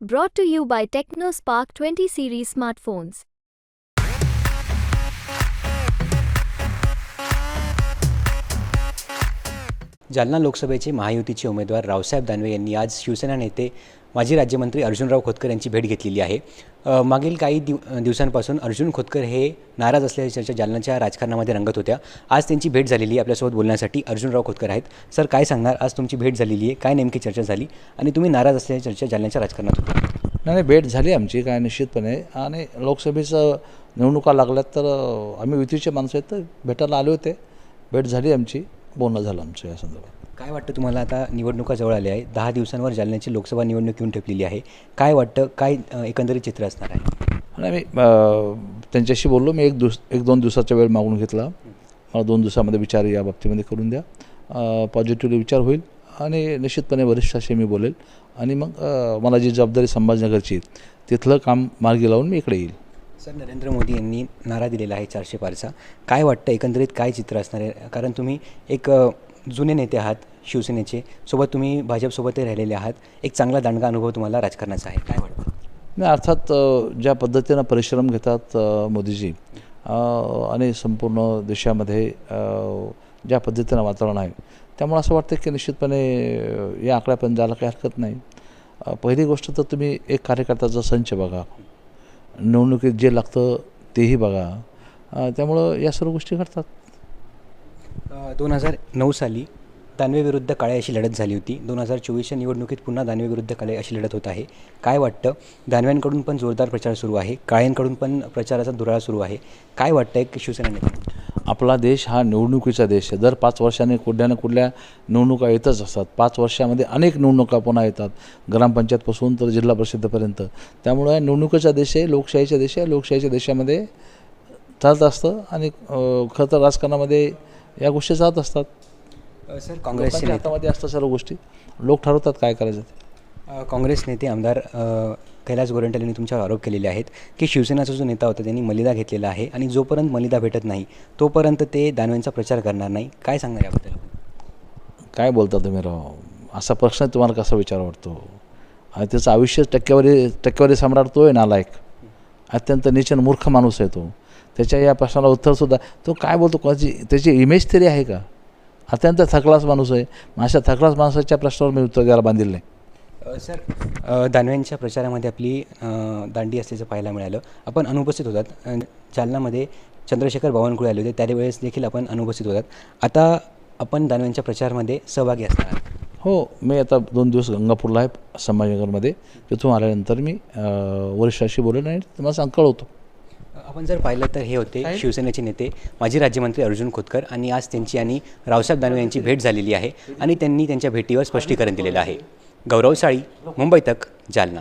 Brought to you by TechnoSpark 20 series smartphones. Jalna लोकसभेचे महायुतीचे उमेदवार रावसाहेब दानवे यांनी आज शिवसेना नेते माजी राज्यमंत्री अर्जुनराव खोतकर यांची भेट घेतलेली आहे. मागील काही दिव दिवसांपासून अर्जुन खोतकर हे नाराज असल्याच्या चर्चा जालनाच्या राजकारणामध्ये रंगत होत्या. आज त्यांची भेट झालेली आहे आपल्यासोबत बोलण्यासाठी अर्जुनराव खोतकर आहेत. सर काय सांगणार? आज तुमची भेट झालेली आहे. काय नेमकी चर्चा झाली? आणि तुम्ही नाराज असल्याची चर्चा जालन्याच्या राजकारणात होती. नाही भेट झाली आमची काय निश्चितपणे. आणि लोकसभेचं निवडणुका लागल्यात तर आम्ही युतीचे माणसं आहेत तर भेटायला आले होते. भेट झाली आमची. बोलणं झालं आमचं या संदर्भात. काय वाटतं तुम्हाला आता निवडणुका जवळ आल्या आहे दहा दिवसांवर जालन्याची लोकसभा निवडणूक येऊन ठेपलेली आहे. काय वाटतं? काय एकंदरीत चित्र असणार आहे? आणि अं, त्यांच्याशी बोललो. मी एक दिवस एक दोन दिवसाचा वेळ मागून घेतला. मला दोन दिवसामध्ये विचार या बाबतीमध्ये करून द्या. पॉझिटिव्हली विचार होईल आणि निश्चितपणे वरिष्ठाशी मी बोलेल. आणि मग मला जी जबाबदारी संभाजीनगरची आहे, तिथलं काम मार्गी लावून मी इकडे येईल. सर नरेंद्र मोदी यांनी नारा दिलेला आहे चारशे पारचा काय वाटतं? एकंदरीत काय चित्र असणार आहे? कारण तुम्ही एक जुने नेते आहात शिवसेनेचे. सोबत तुम्ही भाजपसोबतही राहिलेले आहात. एक चांगला दांडगा अनुभव तुम्हाला राजकारणाचा आहे. काय वाटतं? नाही अर्थात ज्या पद्धतीनं परिश्रम घेतात मोदीजी आणि संपूर्ण देशामध्ये ज्या पद्धतीनं वातावरण आहे त्यामुळे असं वाटतं की निश्चितपणे या आकड्यापर्यंत जायला काही हरकत नाही. पहिली गोष्ट तर तुम्ही एक कार्यकर्त्याचा संच बघा. निवडणुकीत जे लागतं तेही बघा. त्यामुळं या सर्व गोष्टी घडतात. दोन हजार नऊ साली दानवे विरुद्ध काळे अशी लढत झाली होती. दोन हजार चोवीसच्या निवडणुकीत पुन्हा दानवे विरुद्ध काळे अशी लढत होत आहे. काय वाटतं? दानव्यांकडून पण जोरदार प्रचार सुरू आहे. काळ्यांकडून पण प्रचाराचा दुराळा सुरू आहे. काय वाटतं एक शिवसेना नेते आपला देश हा निवडणुकीचा देश आहे. दर पाच वर्षाने कुठल्या ना कुठल्या निवडणुका येतच असतात. पाच वर्षामध्ये अनेक निवडणुका पुन्हा येतात. ग्रामपंचायतपासून तर जिल्हा परिषदेपर्यंत. त्यामुळे निवडणुकीचा देश आहे लोकशाहीचा देश आहे. लोकशाहीच्या देशामध्ये चालत असतं आणि खरं तर राजकारणामध्ये या गोष्टी जात असतात. सर काँग्रेसचे लोकांच्या नेते. हातामध्ये असतात सर्व गोष्टी. लोक ठरवतात काय करायचं ते. काँग्रेस नेते आमदार कैलास गोरंट्याल यांनी तुमच्यावर आरोप केलेले आहेत की शिवसेनाचा जो नेता होता त्यांनी मलिदा घेतलेला आहे आणि जोपर्यंत मलिदा भेटत नाही तोपर्यंत ते दानवेंचा प्रचार करणार नाही. काय सांगणार याबद्दल? काय बोलता तुम्ही राव? असा प्रश्न तुम्हाला कसा विचार वाटतो? आणि त्याचं आयुष्य टक्केवारी टक्केवारी सम्राट तो आहे नालायक. अत्यंत निचन मूर्ख माणूस आहे तो. त्याच्या या प्रश्नाला उत्तरसुद्धा तो काय बोलतो? कोणाची त्याची इमेज तरी आहे का? अत्यंत थकलास माणूस आहे. मग अशा थकलास माणसाच्या प्रश्नावर मी उत्तर द्यायला बांधील नाही. सर दानव्यांच्या प्रचारामध्ये आपली दांडी असल्याचं पाहायला मिळालं. आपण अनुपस्थित होतात. अ, जालन्यामध्ये चंद्रशेखर बावनकुळे आले होते. त्यावेळेस देखील आपण अनुपस्थित होतात. आता आपण दानव्यांच्या प्रचारामध्ये सहभागी असणार आहात. हो मी आता दोन दिवस गंगापूरला आहे संभाजीनगरमध्ये. तिथून आल्यानंतर मी वरिष्ठाशी बोलेन आणि तुम्हाला सांग कळवतो. आपण जर पाहिलं तर हे होते शिवसेनेचे नेते माजी राज्यमंत्री अर्जुन खोतकर आणि आज त्यांची आणि रावसाहेब दानवे यांची भेट झालेली आहे आणि त्यांनी त्यांच्या भेटीवर स्पष्टीकरण दिलेलं आहे. गौरवशाळी मुंबई तक जालना.